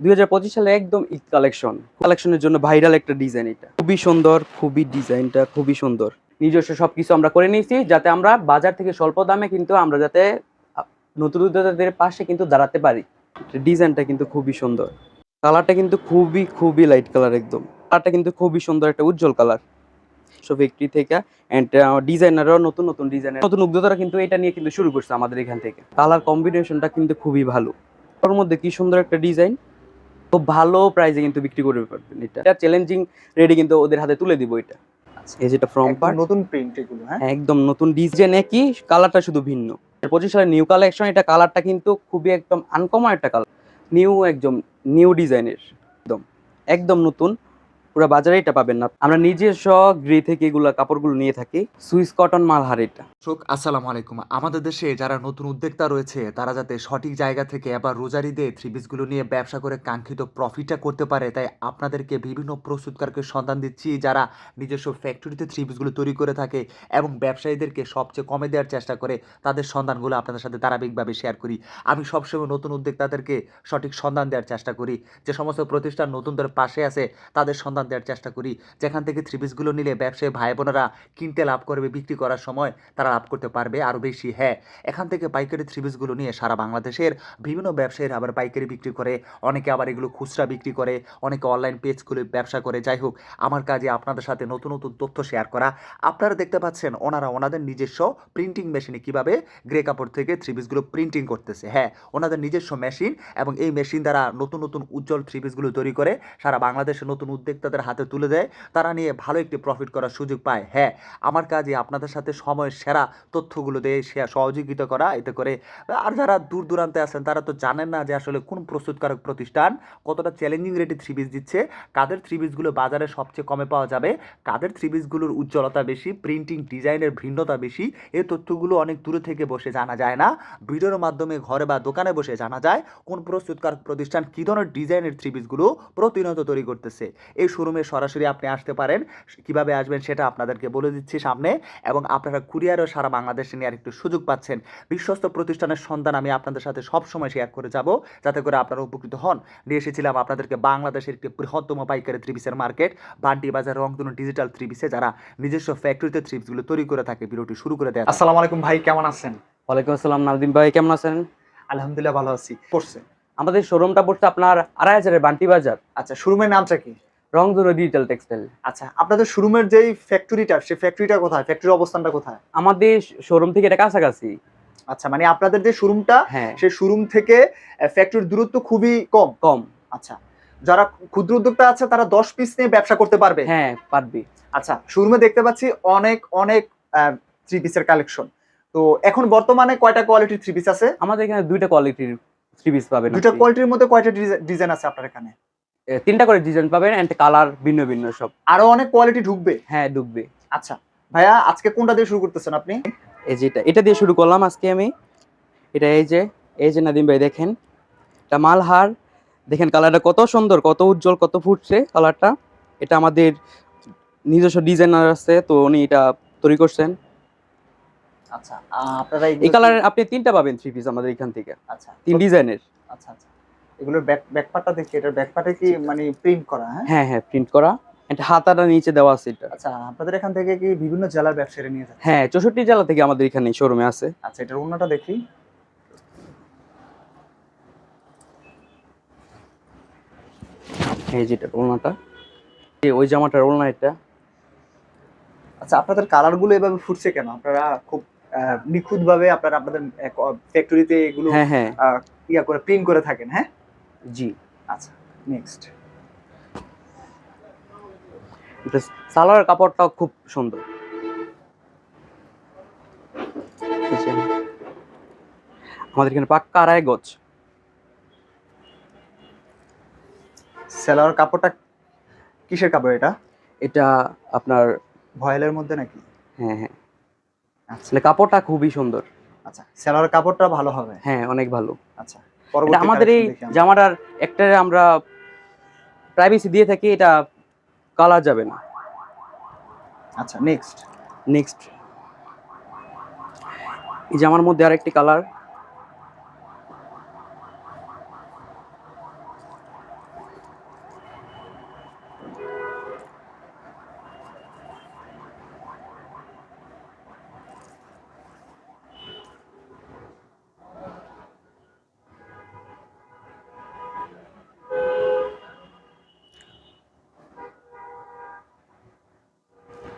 দুই সালে একদম ঈদ কালেকশন। কালেকশনের জন্য ভাইরাল একটা ডিজাইন এটা। খুবই সুন্দর, খুবই ডিজাইনটা খুবই সুন্দর। নিজস্ব সবকিছু আমরা করে নিয়েছি যাতে আমরা বাজার থেকে স্বল্প দামে কিন্তু আমরা যাতে নতুন উদ্যোক্তাদের পাশে কিন্তু দাঁড়াতে পারি। ডিজাইনটা কিন্তু খুবই সুন্দর। কালারটা কিন্তু খুবই খুবই লাইট কালার একদম। কালারটা কিন্তু খুবই সুন্দর একটা উজ্জ্বল কালার সো ফ্যাক্টরি থেকে অ্যান্ড ডিজাইনাররাও নতুন নতুন ডিজাইনার নতুন উদ্যোক্তারা কিন্তু এটা নিয়ে কিন্তু শুরু করছে আমাদের এখান থেকে। কালার কম্বিনেশনটা কিন্তু খুবই ভালো। ওর মধ্যে কি সুন্দর একটা ডিজাইন খুব ভালো প্রাইসে কিন্তু বিক্রি করতে পারবেন এটা। এটা চ্যালেঞ্জিং রেডি কিন্তু ওদের হাতে তুলে দিব এটা। এই যেটা ফ্রম পার্ট নতুন প্রিন্ট এগুলো হ্যাঁ? একদম নতুন ডিজাইন একই কালারটা শুধু ভিন্ন। পঁচিশ সালের নিউ কালেকশন এটা কালারটা কিন্তু খুবই একদম আনকমন একটা কালার নিউ একদম নিউ ডিজাইনের একদম একদম নতুন। পুরো বাজারে এটা পাবেন না। আমরা নিজস্ব গ্রি থেকে এগুলো কাপড়গুলো নিয়ে থাকি। সুইস কটন মালহার এটা। দর্শক আসসালামু আলাইকুম। আমাদের দেশে যারা নতুন উদ্যোক্তা রয়েছে, তারা যাতে সঠিক জায়গা থেকে আবার রোজারিদে থ্রি পিসগুলো নিয়ে ব্যবসা করে কাঙ্ক্ষিত প্রফিটটা করতে পারে, তাই আপনাদেরকে বিভিন্ন প্রস্তুতকারকে সন্ধান দিচ্ছি যারা নিজস্ব ফ্যাক্টরিতে থ্রি পিসগুলো তৈরি করে থাকে এবং ব্যবসায়ীদেরকে সবচেয়ে কমে দেওয়ার চেষ্টা করে, তাদের সন্ধানগুলো আপনাদের সাথে ধারাবাহিকভাবে শেয়ার করি। আমি সবসময় নতুন উদ্যোক্তাদেরকে সঠিক সন্ধান দেওয়ার চেষ্টা করি। যে সমস্ত প্রতিষ্ঠান নতুনদের পাশে আছে, তাদের সন্ধান দেওয়ার চেষ্টা করি। যেখান থেকে থ্রি পিসগুলো নিলে ব্যবসায়ী ভাই বোনেরা কিনতে লাভ করবে, বিক্রি করার সময় তারা লাভ করতে পারবে আরও বেশি। হ্যাঁ এখান থেকে পাইকারি থ্রি পিসগুলো নিয়ে সারা বাংলাদেশের বিভিন্ন ব্যবসায়ীরা আবার পাইকারি বিক্রি করে, অনেকে আবার এগুলো খুচরা বিক্রি করে, অনেকে অনলাইন পেজ খুলে ব্যবসা করে। যাই হোক, আমার কাজে আপনাদের সাথে নতুন নতুন তথ্য শেয়ার করা। আপনারা দেখতে পাচ্ছেন ওনারা ওনাদের নিজস্ব প্রিন্টিং মেশিনে কীভাবে গ্রে কাপড় থেকে থ্রি পিসগুলো প্রিন্টিং করতেছে। হ্যাঁ ওনাদের নিজস্ব মেশিন এবং এই মেশিন দ্বারা নতুন নতুন উজ্জ্বল থ্রি পিসগুলো তৈরি করে সারা বাংলাদেশের নতুন উদ্যোক্তাদের হাতে তুলে দেয়, তারা নিয়ে ভালো একটি প্রফিট করার সুযোগ পায়। হ্যাঁ আমার কাজে আপনাদের সাথে সময়ের সেরা তথ্যগুলো দিয়ে সহযোগিতা করা, এতে করে আর যারা দূর দূরান্তে আছেন, তারা তো জানেন না যে আসলে কোন প্রস্তুতকারক প্রতিষ্ঠান কতটা চ্যালেঞ্জিং রেটে থ্রি বিজ দিচ্ছে, কাদের থ্রি পিসগুলো বাজারে সবচেয়ে কমে পাওয়া যাবে, কাদের থ্রি পিসগুলোর উজ্জ্বলতা বেশি প্রিন্টিং ডিজাইনের ভিন্নতা বেশি এই তথ্যগুলো অনেক দূরে থেকে বসে জানা যায় না। ভিডিওর মাধ্যমে ঘরে বা দোকানে বসে জানা যায় কোন প্রস্তুতকারক প্রতিষ্ঠান কী ধরনের ডিজাইনের থ্রি পিসগুলো প্রতিনিয়ত তৈরি করতেছে। এই শোরুমে সরাসরি আপনি আসতে পারেন। কীভাবে আসবেন সেটা আপনাদেরকে বলে দিচ্ছি সামনে এবং আপনারা কুরিয়ারও সারা বাংলাদেশে নেওয়ার একটু সুযোগ পাচ্ছেন। বিশ্বস্ত প্রতিষ্ঠানের সন্ধান আমি আপনাদের সাথে সবসময় শেয়ার করে যাব যাতে করে আপনারা উপকৃত হন। নিয়ে এসেছিলাম আপনাদেরকে বাংলাদেশের একটি বৃহত্তম পাইকারি থ্রি পিসের মার্কেট বান্টি বাজার রংধনু ডিজিটাল থ্রি পিসে যারা নিজস্ব ফ্যাক্টরিতে থ্রি পিসগুলো তৈরি করে থাকে ভিডিওটি শুরু করে দেয় আসসালামু আলাইকুম ভাই কেমন আছেন? ওয়ালাইকুম আসসালাম নাজদিন ভাই কেমন আছেন? আলহামদুলিল্লাহ ভালো আছি। পড়ছে আমাদের শোরুমটা পড়ছে আপনার আড়াই হাজারের বান্টি বাজার। আচ্ছা শোরুমের নামটা কি? রংধনু ডিজিটাল টেক্সটাইল আচ্ছা আপনাদের শোরুমের যেই ফ্যাক্টরিটা সেই ফ্যাক্টরিটা কোথায়? ফ্যাক্টরির অবস্থানটা কোথায়? আমাদের শোরুম থেকে এটা কাছাকাছি। আচ্ছা মানে আপনাদের যে শোরুমটা হ্যাঁ। সেই শোরুম থেকে ফ্যাক্টরির দূরত্ব খুবই কম? কম। আচ্ছা যারা ক্ষুদ্র উদ্যোক্তা আছে তারা দশ পিস নিয়ে ব্যবসা করতে পারবে? হ্যাঁ পারবি। আচ্ছা শোরুমে দেখতে পাচ্ছি অনেক অনেক থ্রি পিসের কালেকশন তো এখন বর্তমানে কয়টা কোয়ালিটির থ্রি পিস আছে? আমাদের এখানে দুইটা কোয়ালিটির থ্রি পিস পাবেন দুইটা কোয়ালিটির মধ্যে কয়টা ডিজাইন আছে আপনার এখানে? তিনটা করে ডিজাইন পাবেন এন্ড কালার ভিন্ন ভিন্ন সব। আরও অনেক কোয়ালিটি ঢুকবে? হ্যাঁ ঢুকবে। আচ্ছা ভাইয়া আজকে কোনটা দিয়ে শুরু করতেছেন আপনি? এই যেটা এটা দিয়ে শুরু করলাম আজকে আমি। এটা এই যে এই যে নাদিম ভাই দেখেন। এটা মালহার। দেখেন কালারটা কত সুন্দর কত উজ্জ্বল কত ফুটছে কালারটা এটা আমাদের নিজস্ব ডিজাইনার আছে তো উনি এটা তৈরি করছেন। আচ্ছা আপনারা এই কালারের আপনি তিনটা পাবেন থ্রি পিস আমাদের এখান থেকে। আচ্ছা তিন ডিজাইনের আচ্ছা আচ্ছা। এগুলোর ব্যাক ব্যাকপার্টটা দেখি এটার ব্যাকপার্টে কি মানে প্রিন্ট করা হ্যাঁ? হ্যাঁ হ্যাঁ প্রিন্ট করা। এটা হাতাটা নিচে দেওয়া আছে এটা। আচ্ছা আপনাদের এখান থেকে কি বিভিন্ন জেলার ব্যবসায়ীরা নিয়ে যাচ্ছে? হ্যাঁ চৌষট্টি জেলা থেকে আমাদের এখানে শোরুমে আছে। আচ্ছা এটার অন্যটা দেখি। এই যেটা ওলনাটা এই ওই জামাটার ওলনা এটা। আচ্ছা আপনাদের কালারগুলো এভাবে ফুটছে কেন? আপনারা খুব নিখুঁত ভাবে আপনারা আপনাদের ফ্যাক্টরিতে এগুলো হ্যাঁ হ্যাঁ। ইয়া করে প্রিন্ট করে থাকেন হ্যাঁ? জি। আচ্ছা নেক্সট এটা সালোয়ার কাপড়টাও খুব সুন্দর। আমাদের এখানে পাক্কা আড়াই গজ। সেলার কাপড়টা কিসের কাপড় এটা? এটা আপনার ভয়েলের মধ্যে নাকি? হ্যাঁ হ্যাঁ। আচ্ছা। আসলে কাপড়টা খুবই সুন্দর। আচ্ছা সেলার কাপড়টা ভালো হবে। হ্যাঁ অনেক ভালো। আচ্ছা। আমাদের এই। জামাটার একটা আমরা প্রাইভেসি দিয়ে থাকি এটা কালার যাবে না। আচ্ছা নেক্সট নেক্সট এই জামার মধ্যে আরেকটি কালার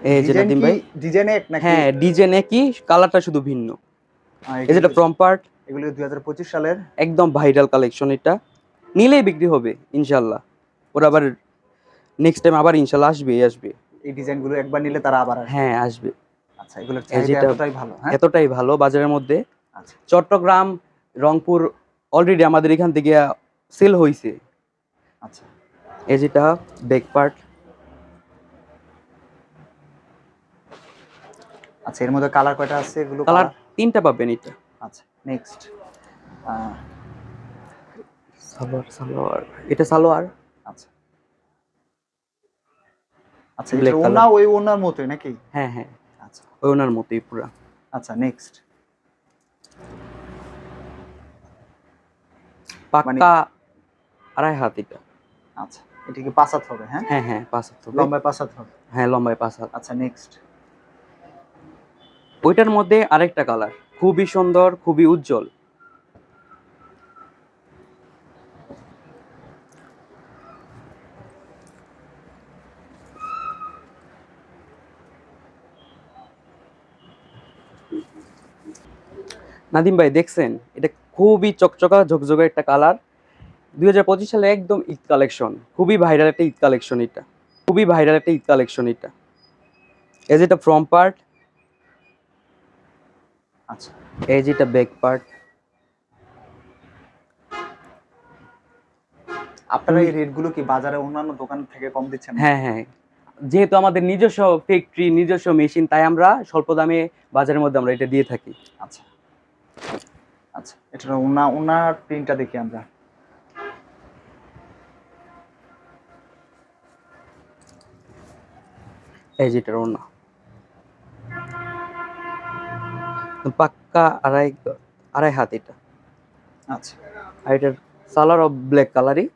এই যে নাদিম ভাই? ডিজাইন এক নাকি? হ্যাঁ ডিজাইন একই কালারটা শুধু ভিন্ন। এই যেটা পার্ট এগুলো সালের। একদম ভাইরাল কালেকশন এটা। নিলেই বিক্রি হবে ওরা আবার নেক্সট টাইম আবার আসবে আসবে। এই ডিজাইনগুলো একবার নিলে তারা আবার হ্যাঁ আসবে। আচ্ছা এগুলোর চাহিদা এতটাই ভালো হ্যাঁ? এতটাই ভালো বাজারের মধ্যে। আচ্ছা। চট্টগ্রাম রংপুর অলরেডি আমাদের এখান থেকে সেল হয়েছে আচ্ছা। এই যেটা ব্যাক পার্ট আচ্ছা এর মধ্যে কালার কয়টা আছে? এগুলো কালার তিনটা পাবেন এটা। আচ্ছা নেক্সট সালোয়ার সালোয়ার। এটা সালোয়ার। আচ্ছা। আচ্ছা এটা ওনা ওই ওনার মতোই নাকি? হ্যাঁ হ্যাঁ। আচ্ছা। ওই ওনার মতোই পুরা। আচ্ছা নেক্সট পাক্কা আড়াই হাত এটা। আচ্ছা এটা কি পাঁচ হাত হবে হ্যাঁ? হ্যাঁ হ্যাঁ পাঁচ হাত হবে। লম্বায় পাঁচ হাত হবে। হ্যাঁ লম্বায় পাঁচ হাত। আচ্ছা নেক্সট ওইটার মধ্যে আরেকটা কালার খুবই সুন্দর, খুবই উজ্জ্বল। নাদিম ভাই, দেখছেন? এটা খুবই চকচকা, ঝকঝকা একটা কালার দুই হাজার পঁচিশ সালে একদম ঈদ কালেকশন খুবই ভাইরাল একটা ঈদ কালেকশন এটা। খুবই ভাইরাল একটা ঈদ কালেকশন এটা। এজ এটা ফ্রম পার্ট আচ্ছা এই যেটা ব্যাক পার্ট আপনারা এই রেটগুলো কি বাজারে অন্যান্য দোকান থেকে কম দিচ্ছেন? হ্যাঁ হ্যাঁ যেহেতু আমাদের নিজস্ব ফ্যাক্টরি নিজস্ব মেশিন তাই আমরা স্বল্প দামে বাজারের মধ্যে আমরা এটা দিয়ে থাকি। আচ্ছা। আচ্ছা এটা ওনা ওনার প্রিন্টটা দেখি আমরা। এই যেটার ওনা। পাক্কা আড়াই আড়াই হাত এটা। আচ্ছা। আর এটার কালার অফ ব্ল্যাক কালারই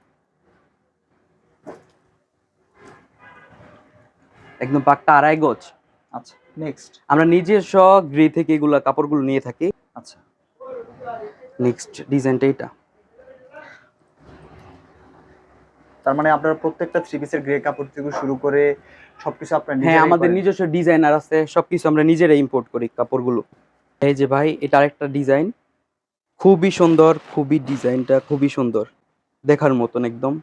একদম পাক্কা আড়াই গজ। আচ্ছা নেক্সট আমরা নিজস্ব গ্রে থেকে এগুলা কাপড়গুলো নিয়ে থাকি। আচ্ছা। নেক্সট ডিজাইনটা এটা। তার মানে আপনারা প্রত্যেকটা থ্রি পিসের গ্রে কাপড় থেকে শুরু করে সবকিছু আপনারা হ্যাঁ আমাদের নিজস্ব ডিজাইনার আছে সবকিছু আমরা নিজেরাই ইম্পোর্ট করি কাপড়গুলো। এই যে ভাই এটা আরেকটা ডিজাইন খুবই সুন্দর খুবই ডিজাইনটা খুবই সুন্দর। দেখার মতন একদম।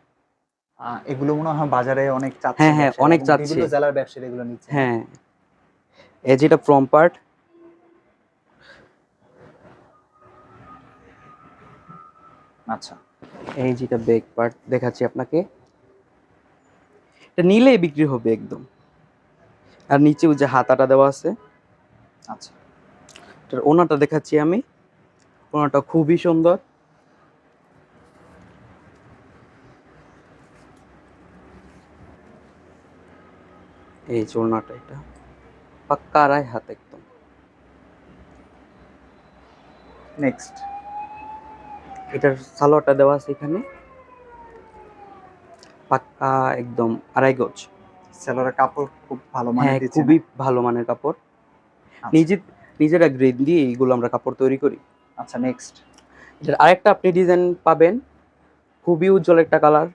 এগুলো মনে হয় বাজারে অনেক চাচ্ছে হ্যাঁ, হ্যাঁ, অনেক চাচ্ছে। বিভিন্ন জেলার ব্যবসায়ী এগুলো নিচ্ছে। হ্যাঁ। এই যেটা ফ্রম পার্ট আচ্ছা। এই যেটা ব্যাক পার্ট দেখাচ্ছি আপনাকে। এটা নিলেই বিক্রি হবে একদম। আর নিচেও যে হাতাটা দেওয়া আছে। আচ্ছা। এটার ওনাটা দেখাচ্ছি আমি। ওনাটা খুবই সুন্দর। এই যে ওনাটা এটা। পাক্কা আড়াই হাত একদম। নেক্সট এটার সালোয়ারটা দেওয়া আছে এখানে। পাক্কা একদম আড়াই গজ। সেলোরের কাপড় খুব ভালো মানে হ্যাঁ খুবই ভালো মানের কাপড়। আচ্ছা। নিজে নিজেরা গ্রেড দিয়ে এইগুলো আমরা কাপড় তৈরি করি। আচ্ছা নেক্সট এটার আরেকটা আপনি ডিজাইন পাবেন খুবই উজ্জ্বল একটা কালার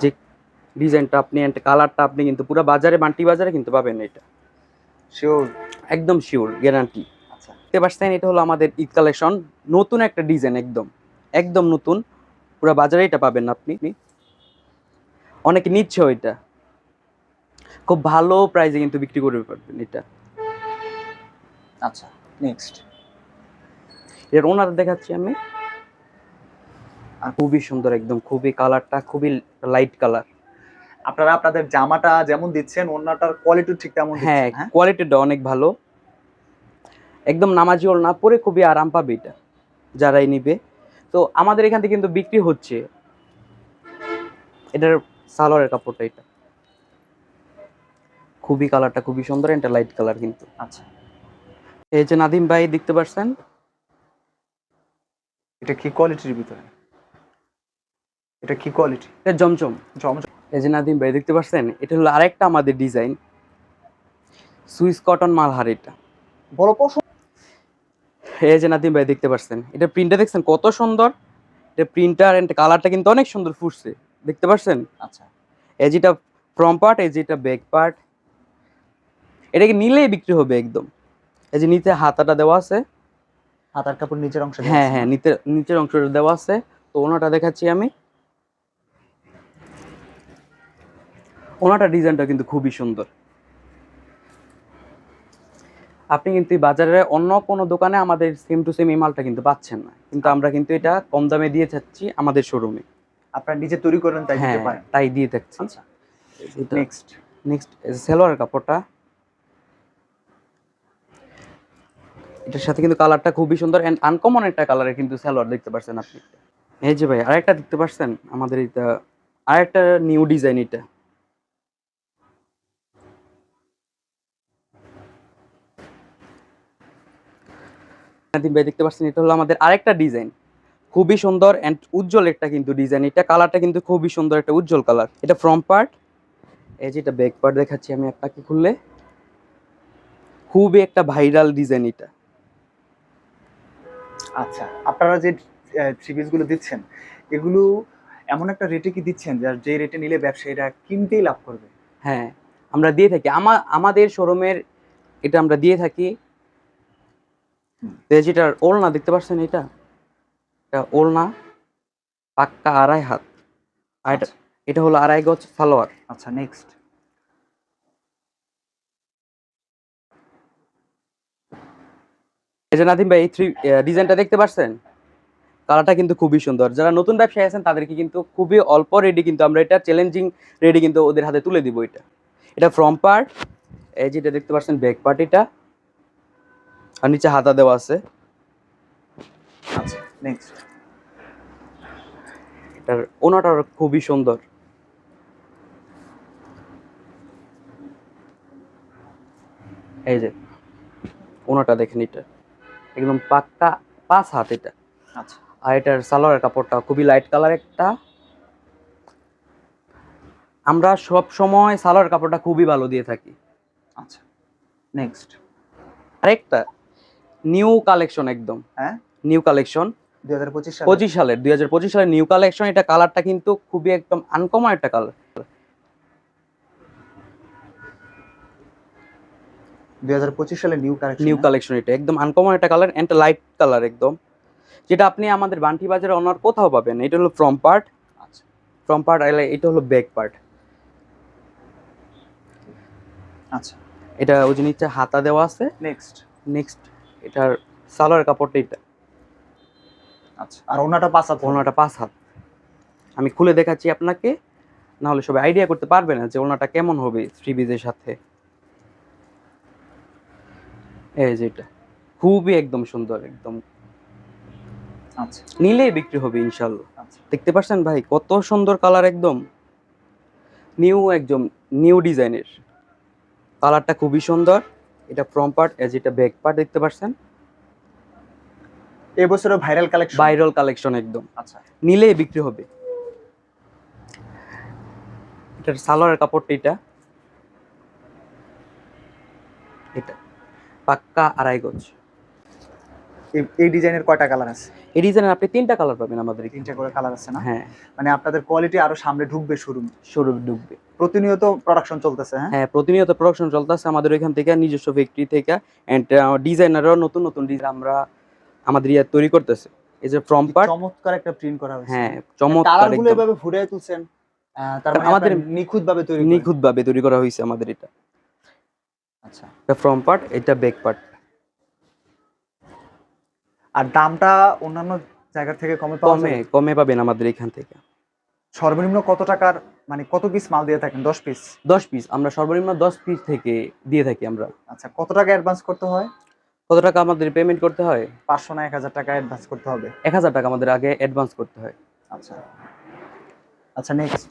যে ডিজাইনটা আপনি অ্যান্ড কালারটা আপনি কিন্তু পুরো বাজারে বান্টি বাজারে কিন্তু পাবেন এটা। শিওর একদম শিওর গ্যারান্টি আচ্ছা। দেখতে পাচ্ছেন এটা হলো আমাদের ঈদ কালেকশন নতুন একটা ডিজাইন একদম একদম নতুন। পুরো বাজারে এটা পাবেন আপনি। অনেকে নিচ্ছে এটা খুব ভালো প্রাইসে কিন্তু বিক্রি করতে পারবেন এটা। আচ্ছা নেক্সট এর ওনার দেখাচ্ছি আমি। আর খুবই সুন্দর একদম খুবই কালারটা খুবই লাইট কালার আপনারা আপনাদের জামাটা যেমন দিচ্ছেন অন্যটার কোয়ালিটি ঠিক তেমন হ্যাঁ দিচ্ছেন হ্যাঁ কোয়ালিটিটা অনেক ভালো। একদম নামাজি ওল না পরে খুবই আরাম পাবে এটা যারাই নিবে। তো আমাদের এখান থেকে কিন্তু বিক্রি হচ্ছে। এটার সালোয়ারের কাপড়টা এটা। খুবই কালারটা খুবই সুন্দর এটা লাইট কালার কিন্তু। আচ্ছা। এই যে নাদিম ভাই দেখতে পাচ্ছেন এটা কি কোয়ালিটির ভিতরে? এটা কি কোয়ালিটি এটা জমজম। জম এই যে নাদিম ভাই দেখতে পাচ্ছেন এটা হলো আরেকটা আমাদের ডিজাইন সুইস কটন মালহার এটা। বড় পছন্দ এই যে নাদিম ভাই দেখতে পাচ্ছেন এটা প্রিন্টটা দেখছেন? কত সুন্দর। এটা প্রিন্টার এন্ড কালারটা কিন্তু অনেক সুন্দর ফুটছে। দেখতে পাচ্ছেন আচ্ছা। এই যেটা ফ্রম পার্ট এই যে এটা ব্যাক পার্ট এটাকে নিলেই বিক্রি হবে একদম। এই যে নিচে হাতাটা দেওয়া আছে। হাতার কাপড় নিচের অংশ হ্যাঁ হ্যাঁ নিচের নিচের অংশটা দেওয়া আছে। তো ওনাটা দেখাচ্ছি আমি। ওনাটা ডিজাইনটা কিন্তু খুবই সুন্দর। আপনি কিন্তু বাজারে অন্য কোনো দোকানে আমাদের সেম টু সেম এই মালটা কিন্তু পাচ্ছেন না। কিন্তু আমরা কিন্তু এটা কম দামে দিয়ে থাকছি আমাদের শোরুমে আপনারা নিজে তৈরি করেন তাই হ্যাঁ দিতে পারেন। তাই দিয়ে থাকছি। নেক্সট নেক্সট সেলোয়ার কাপড়টা। এটার সাথে কিন্তু কালারটা খুবই সুন্দর এন্ড আনকমন একটা কালারের কিন্তু সালোয়ার দেখতে পাচ্ছেন আপনি। এই যে ভাই, আরেকটা দেখতে পাচ্ছেন আমাদের এটা আরেকটা নিউ ডিজাইন এটা। ভাই দেখতে পাচ্ছেন এটা হলো আমাদের আরেকটা ডিজাইন খুবই সুন্দর এন্ড উজ্জ্বল একটা কিন্তু ডিজাইন এটা কালারটা কিন্তু খুবই সুন্দর একটা উজ্জ্বল কালার এটা ফ্রম পার্ট এই যেটা ব্যাক পার্ট দেখাচ্ছি আমি আপনাকে খুললে। খুবই একটা ভাইরাল ডিজাইন এটা। আচ্ছা আপনারা যে থ্রি পিসগুলো দিচ্ছেন এগুলো এমন একটা রেটে কি দিচ্ছেন যার যে রেটে নিলে ব্যবসায়ীরা কিনতেই লাভ করবে? হ্যাঁ আমরা দিয়ে থাকি। আমা আমাদের শোরুমের এটা আমরা দিয়ে থাকি। যেটার ওলনা দেখতে পাচ্ছেন এটা? এটা ওলনা পাক্কা আড়াই হাত। আর এটা- এটা হলো আড়াই গজ সালোয়ার। আচ্ছা নেক্সট এই যে নাদিম ভাই, এই থ্রি ডিজাইনটা দেখতে পাচ্ছেন কালারটা কিন্তু খুবই সুন্দর। যারা নতুন ব্যবসায়ী আছেন, তাদেরকে কিন্তু খুবই অল্প রেডি কিন্তু আমরা এটা চ্যালেঞ্জিং রেডি কিন্তু ওদের হাতে তুলে দিব এটা। এটা ফ্রম পার্ট এই যেটা দেখতে পাচ্ছেন ব্যাক পার্ট এটা। আর নিচে হাতা দেওয়া আছে। আচ্ছা নেক্সট এটার ওনাটা খুবই সুন্দর। এই যে, ওনাটা দেখেন এটা। একদম পাক্কা পাঁচ হাত এটা। আচ্ছা। আর এটার সালোয়ারের কাপড়টা খুবই লাইট কালার একটা। আমরা সব সময় সালোয়ার কাপড়টা খুবই ভালো দিয়ে থাকি। আচ্ছা নেক্সট আরেকটা নিউ কালেকশন একদম। হ্যাঁ? নিউ কালেকশন দুই হাজার পঁচিশ পঁচিশ সালের দুই হাজার পঁচিশ সালের নিউ কালেকশন এটা কালারটা কিন্তু খুবই একদম আনকমন একটা কালার দুই হাজার পঁচিশ সালে নিউ কালেকশন নিউ কালেকশন এটা একদম আনকমন একটা কালার এন্ড লাইট কালার একদম। যেটা আপনি আমাদের বান্টি বাজারে অন্য কোথাও পাবেন এটা হলো ফ্রম পার্ট আচ্ছা। ফ্রম পার্ট এটা হলো ব্যাক পার্ট আচ্ছা। এটা ওই যে নিচে হাতা দেওয়া আছে। নেক্সট নেক্সট এটার সালোয়ার কাপড়টা এটা। আচ্ছা আর ওনাটা পাঁচ হাত। ওনাটা পাঁচ হাত। আমি খুলে দেখাচ্ছি আপনাকে না হলে সবাই আইডিয়া করতে পারবে না যে ওনাটা কেমন হবে থ্রি বিজের সাথে। এই যে এটা। খুবই একদম সুন্দর একদম। আচ্ছা। নিলেই বিক্রি হবে ইনশাল্লাহ আচ্ছা। দেখতে পাচ্ছেন ভাই কত সুন্দর কালার একদম। নিউ একদম নিউ ডিজাইনের। কালারটা খুবই সুন্দর। এটা ফ্রম পার্ট এজ এটা ব্যাক পার্ট দেখতে পাচ্ছেন। এবছরও ভাইরাল কালেকশন? ভাইরাল কালেকশন একদম। আচ্ছা। নিলেই বিক্রি হবে। এটার সালোয়ারের কাপড়টা এটা এটা। পাক্কা আড়াই গজ। এই- ডিজাইনের কয়টা কালার আছে? এই ডিজাইনের আপনি তিনটা কালার পাবেন আমাদের তিনটা করে কালার আছে না? হ্যাঁ। মানে আপনাদের কোয়ালিটি আরও সামনে ঢুকবে শুরু শুরু ডুববে প্রতিনিয়ত প্রোডাকশন চলতেছে হ্যাঁ? হ্যাঁ প্রতিনিয়ত প্রোডাকশন চলতেছে আমাদের ওইখান থেকে নিজস্ব ফ্যাক্টরি থেকে এন্ড ডিজাইনারও নতুন নতুন ডিজাইন আমরা আমাদের ইয়ে তৈরি করতেছে। এই যে ফ্রম পার্ট চমৎকার একটা প্রিন্ট করা হয়েছে। হ্যাঁ চমৎকার কালারগুলো এভাবে ফুটিয়ে তুলছেন তার মানে আমাদের আমাদের নিখুঁত ভাবে তৈরি করেন। নিখুঁত ভাবে তৈরি করা হয়েছে আমাদের এটা। আচ্ছা। এটা ফ্রম পার্ট এটা ব্যাক পার্ট আর দামটা অন্যান্য জায়গা থেকে কমে পাওয়া কমে কমে পাবেন আমাদের এখান থেকে। সর্বনিম্ন কত টাকার মানে কত পিস মাল দিয়ে থাকেন? দশ পিস দশ পিস আমরা সর্বনিম্ন দশ পিস থেকে দিয়ে থাকি আমরা। আচ্ছা কত টাকা অ্যাডভান্স করতে হয়? কত টাকা আমাদের পেমেন্ট করতে হয়? পাঁচশো না এক হাজার টাকা অ্যাডভান্স করতে হবে। এক হাজার টাকা আমাদের আগে অ্যাডভান্স করতে হয়। আচ্ছা। আচ্ছা নেক্সট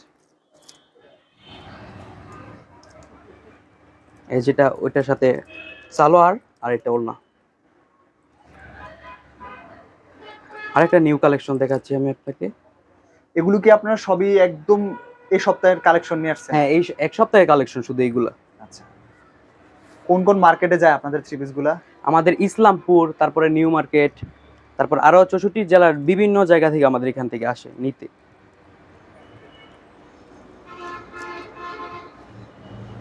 যেটা ওইটার সাথে সালোয়ার আর এটা ওড়না। আরেকটা নিউ কালেকশন দেখাচ্ছি আমি আপনাকে। এগুলো কি আপনারা সবই একদম এই সপ্তাহের কালেকশন নিয়ে আসছেন? হ্যাঁ এই এক সপ্তাহের কালেকশন শুধু এইগুলা। আচ্ছা। কোন কোন মার্কেটে যায় আপনাদের থ্রি পিসগুলা? আমাদের ইসলামপুর তারপরে নিউ মার্কেট তারপর আরও চৌষট্টি জেলার বিভিন্ন জায়গা থেকে আমাদের এখান থেকে আসে নিতে।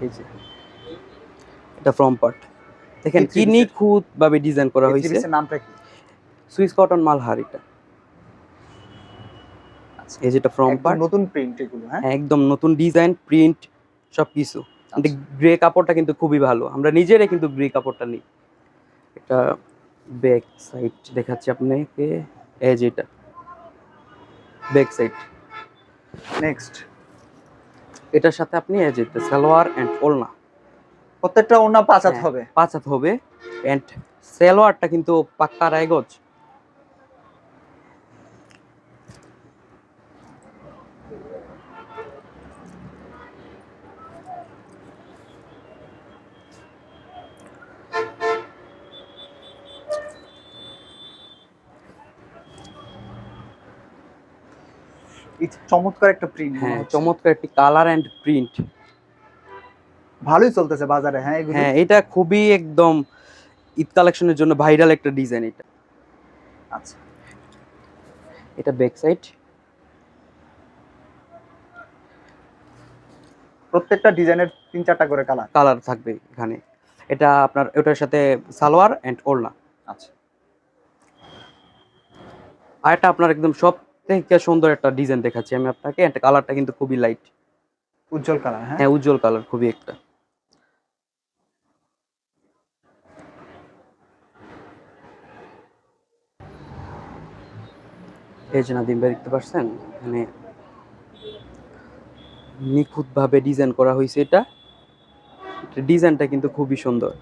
এই যে। এটা ফ্রম পার্ট দেখেন কি? নিখুঁত ভাবে ডিজাইন করা হয়েছে। নামটা কি? সুইস কটন মালহার এটা। আচ্ছা। এই যেটা ফ্রম পার্ট নতুন প্রিন্ট এগুলো হ্যাঁ? একদম নতুন ডিজাইন প্রিন্ট সবকিছু। আচ্ছা। গ্রে কাপড়টা কিন্তু খুবই ভালো। আমরা নিজেরাই কিন্তু গ্রে কাপড়টা নিই। এটা ব্যাক সাইড দেখাচ্ছি আপনাকে। এই যে এটা। ব্যাক সাইড নেক্সট এটার সাথে আপনি এই যে এটা সালোয়ার এন্ড ওলনা। প্রত্যেকটা ওনা পাঁচ হাত হ্যাঁ। হবে। পাঁচ হাত হবে। এন্ড সালোয়ারটা কিন্তু পাক্কা রায়গজ চমৎকার একটা প্রিন্ট হ্যাঁ চমৎকার একটি কালার এন্ড প্রিন্ট ভালোই চলতেছে বাজারে হ্যাঁ হ্যাঁ এটা খুবই একদম ঈদ কালেকশনের জন্য ভাইরাল একটা ডিজাইন এটা। আচ্ছা। এটা ব্যাক সাইড প্রত্যেকটা ডিজাইনের তিন চারটা করে কালার? কালার থাকবে এখানে। এটা আপনার ওটার সাথে সালোয়ার এন্ড ওড়না। আচ্ছা। আর এটা আপনার একদম সব থেকে সুন্দর একটা ডিজাইন দেখাচ্ছি আমি আপনাকে। একটা কালারটা কিন্তু খুবই লাইট উজ্জ্বল কালার হ্যাঁ? হ্যাঁ উজ্জ্বল কালার খুবই একটা। এই যে নাদিম ভাই দেখতে পাচ্ছেন এখানে নিখুঁত ভাবে ডিজাইন করা হয়েছে এটা। ডিজাইনটা কিন্তু খুবই সুন্দর।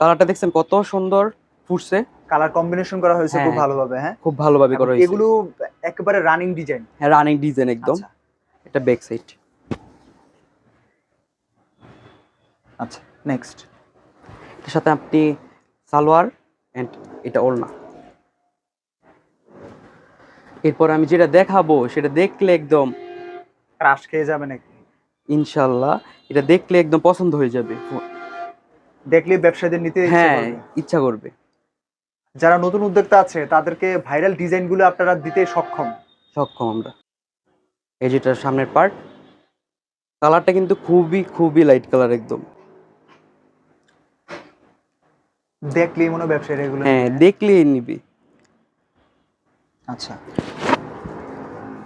কালারটা দেখছেন কত সুন্দর ফুটছে। কালার কম্বিনেশন করা হয়েছে খুব হ্যাঁ। ভালোভাবে হ্যাঁ? খুব ভালোভাবে করা হয়েছে। এগুলো একেবারে রানিং ডিজাইন হ্যাঁ রানিং ডিজাইন একদম। এটা ব্যাক সাইড আচ্ছা নেক্সট এটার সাথে আপনি সালোয়ার এন্ড এটা ওড়না। এরপর আমি যেটা দেখাবো সেটা দেখলে একদম ক্রাশ খেয়ে যাবে নাকি? ইনশাল্লাহ এটা দেখলে একদম পছন্দ হয়ে যাবে। দেখলে ব্যবসায়ীদের নিতে হ্যাঁ ইচ্ছা করবে। যারা নতুন উদ্যোক্তা আছে তাদেরকে ভাইরাল ডিজাইনগুলো আপনারা দিতে সক্ষম। সক্ষম আমরা। এই যেটা সামনের পার্ট কালারটা কিন্তু খুবই খুবই লাইট কালার একদম। দেখলেই মনে ব্যবসায়ীরা এগুলো হ্যাঁ। দেখলেই নিবি। আচ্ছা।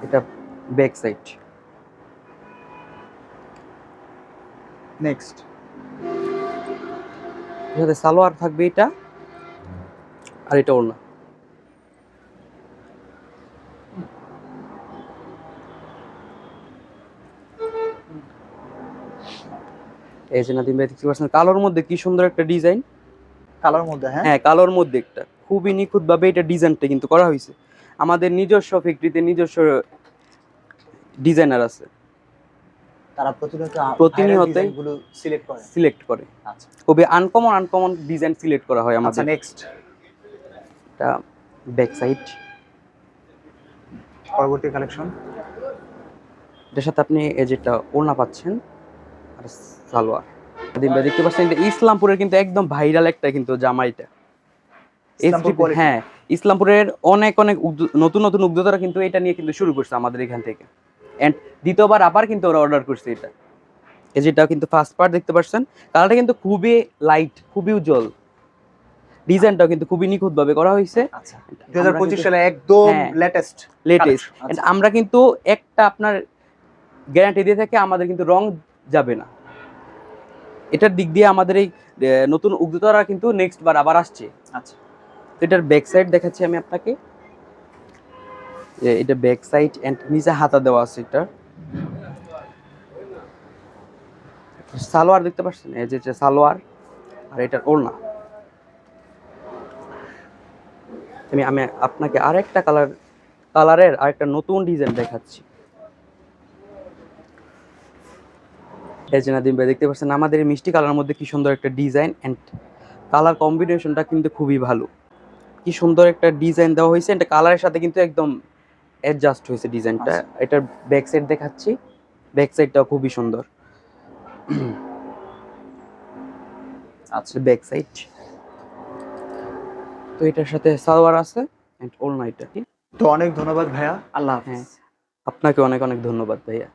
এটা ব্যাক সাইড নেক্সট সাথে সালোয়ার থাকবে এটা আর এটা ওড়না। এই যে নাদিম ভাই দেখতে পাচ্ছেন কালোর মধ্যে কি সুন্দর একটা ডিজাইন কালার মধ্যে হ্যাঁ? হ্যাঁ কালোর মধ্যে একটা। খুবই নিখুঁত ভাবে এটা ডিজাইনটা কিন্তু করা হয়েছে। আমাদের নিজস্ব ফ্যাক্টরিতে নিজস্ব ডিজাইনার আছে। তারা প্রতিনিয়ত সিলেক্ট করে। সিলেক্ট করে। আচ্ছা। খুবই আনকমন আনকমন ডিজাইন সিলেক্ট করা হয় আমাদের। নেক্সট এটা ব্যাক সাইড পরবর্তী কালেকশন এটার সাথে আপনি এই যেটা ওড়না পাচ্ছেন আর সালোয়ার। দেখতে পাচ্ছেন এটা ইসলামপুরের কিন্তু একদম ভাইরাল একটা কিন্তু জামা এটা। Islampur STP quality। হ্যাঁ ইসলামপুরের অনেক অনেক নতুন নতুন উদ্যোক্তারা কিন্তু এটা নিয়ে কিন্তু শুরু করছে আমাদের এখান থেকে। এন্ড দ্বিতীয়বার আবার কিন্তু ওরা অর্ডার করছে এটা। এই যেটা কিন্তু ফার্স্ট পার্ট দেখতে পাচ্ছেন। কালারটা কিন্তু খুবই লাইট খুবই উজ্জ্বল। ডিজাইনটাও কিন্তু খুবই নিখুঁত ভাবে করা হয়েছে। আচ্ছা দুই হাজার পঁচিশ সালে একদম হ্যাঁ। লেটেস্ট লেটেস্ট আচ্ছা। আমরা কিন্তু একটা আপনার গ্যারান্টি দিয়ে থাকি আমাদের কিন্তু রং যাবে না। এটার দিক দিয়ে আমাদের এই নতুন উদ্যোক্তারা কিন্তু নেক্সট বার আবার আসছে। আচ্ছা। এটার ব্যাক সাইড দেখাচ্ছি আমি আপনাকে। এটা ব্যাক সাইড এন্ড নিচে হাতা দেওয়া আছে এটা। সালোয়ার দেখতে পাচ্ছেন? এই যে সালোয়ার আর এটার ওড়না। আমি আমি আপনাকে আরেকটা কালার কালারের আরেকটা নতুন ডিজাইন দেখাচ্ছি। এই যে নাদিম ভাই, দেখতে পাচ্ছেন আমাদের মিষ্টি কালার মধ্যে কি সুন্দর একটা ডিজাইন এন্ড কালার কম্বিনেশনটা কিন্তু খুবই ভালো। কি সুন্দর একটা ডিজাইন দেওয়া হয়েছে। এটা কালারের সাথে কিন্তু একদম অ্যাডজাস্ট হয়েছে ডিজাইনটা আচ্ছা। এটার ব্যাক সাইড দেখাচ্ছি। ব্যাক সাইডটাও খুবই সুন্দর। আচ্ছা। ব্যাক সাইড তো এটার সাথে সালোয়ার আছে এন্ড ওলনা এটা তো অনেক ধন্যবাদ ভাইয়া। আল্লাহ হাফেজ। হ্যাঁ। আপনাকে অনেক অনেক ধন্যবাদ ভাইয়া।